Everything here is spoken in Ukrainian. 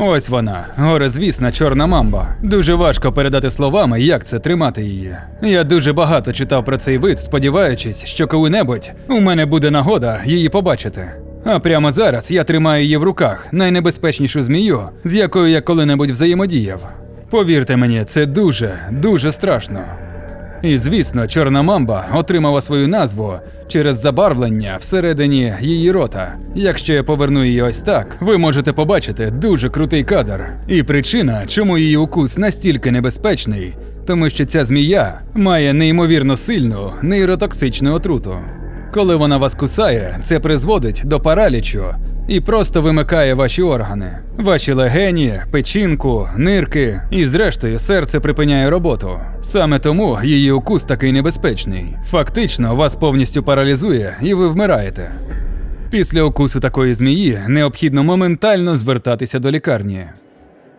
Ось вона, горизвісна чорна мамба. Дуже важко передати словами, як це тримати її. Я дуже багато читав про цей вид, сподіваючись, що коли-небудь у мене буде нагода її побачити. А прямо зараз я тримаю її в руках, найнебезпечнішу змію, з якою я коли-небудь взаємодіяв. Повірте мені, це дуже, дуже страшно. І звісно, чорна мамба отримала свою назву через забарвлення всередині її рота. Якщо я поверну її ось так, ви можете побачити дуже крутий кадр. І причина, чому її укус настільки небезпечний, тому що ця змія має неймовірно сильну нейротоксичну отруту. Коли вона вас кусає, це призводить до паралічу і просто вимикає ваші органи, ваші легені, печінку, нирки і, зрештою, серце припиняє роботу. Саме тому її укус такий небезпечний. Фактично, вас повністю паралізує і ви вмираєте. Після укусу такої змії необхідно моментально звертатися до лікарні.